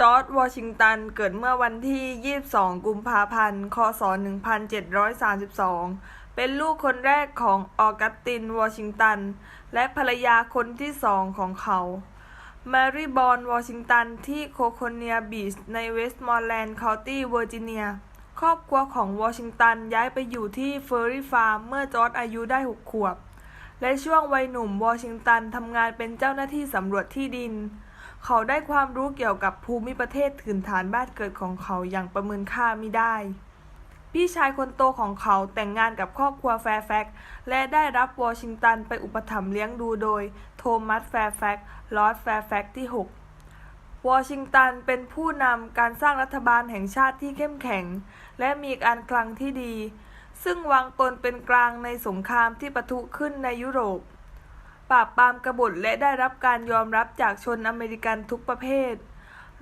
จอร์จวอชิงตัน เกิดเมื่อวันที่ 22 กุมภาพันธ์ คศ 1732 เป็นลูกคนแรกของออกัสติน วอชิงตัน และภรรยาคนที่สองของเขาแมรี่บอร์นวอชิงตัน ที่โคโคเนียบีชในเวสต์มอร์แลนด์เคานตี้เวอร์จิเนีย ครอบครัวของวอชิงตันย้ายไปอยู่ที่เฟอร์รี่ฟาร์มเมื่อจอร์จอายุได้ 6 ขวบ และช่วงวัยหนุ่มวอชิงตันทำงานเป็นเจ้าหน้าที่สำรวจที่ดิน เขาได้ความรู้เกี่ยวกับภูมิประเทศถิ่นฐานบ้านเกิดของเขาอย่างประเมินค่าไม่ได้ พี่ชายคนโตของเขาแต่งงานกับครอบครัวแฟร์แฟกซ์และได้รับวอชิงตันไปอุปถัมภ์เลี้ยงดูโดย โทมัสแฟร์แฟกซ์ลอร์ดแฟร์แฟกซ์ที่ 6 วอชิงตันเป็นผู้นำการสร้างรัฐบาลแห่งชาติที่เข้มแข็ง และมีการคลังที่ดี ซึ่งวางตนเป็นกลางในสงครามที่ปะทุขึ้นในยุโรป ปราบปรามกบฏและได้รับการยอมรับจากชนอเมริกันทุกประเภท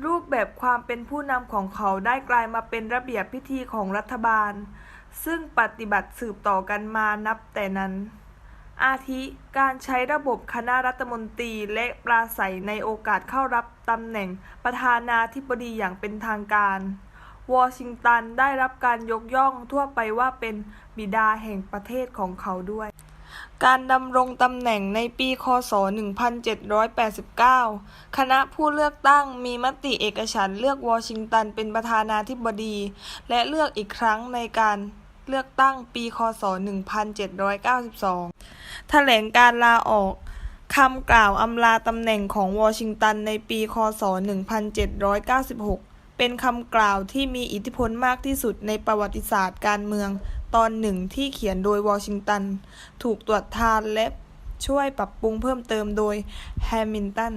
รูปแบบความเป็นผู้นำของเขาได้กลายมาเป็นระเบียบพิธีของรัฐบาล ซึ่งปฏิบัติสืบต่อกันมานับแต่นั้น อาทิ การใช้ระบบคณะรัฐมนตรีและปราศัยในโอกาสเข้ารับตำแหน่งประธานาธิบดีอย่างเป็นทางการวอชิงตันได้รับการยกย่องทั่วไปว่าเป็นบิดาแห่งประเทศของเขาด้วย การดำรงตำแหน่งในปีคศ 1789 คณะผู้เลือกตั้งมีมติเอกฉันเลือกวอชิงตันเป็นประธานาธิบดี และเลือกอีกครั้งในการเลือกตั้งปีคศ 1792 แถลงการลาออก คำกล่าวอำลาตำแหน่งของวอชิงตันในปีคศ 1796 เป็นคำกล่าวที่มีอิทธิพลมากที่สุดในประวัติศาสตร์การเมืองตอนหนึ่งที่เขียนโดยวอชิงตัน ถูกตรวจทานและช่วยปรับปรุงเพิ่มเติมโดยแฮมิลตัน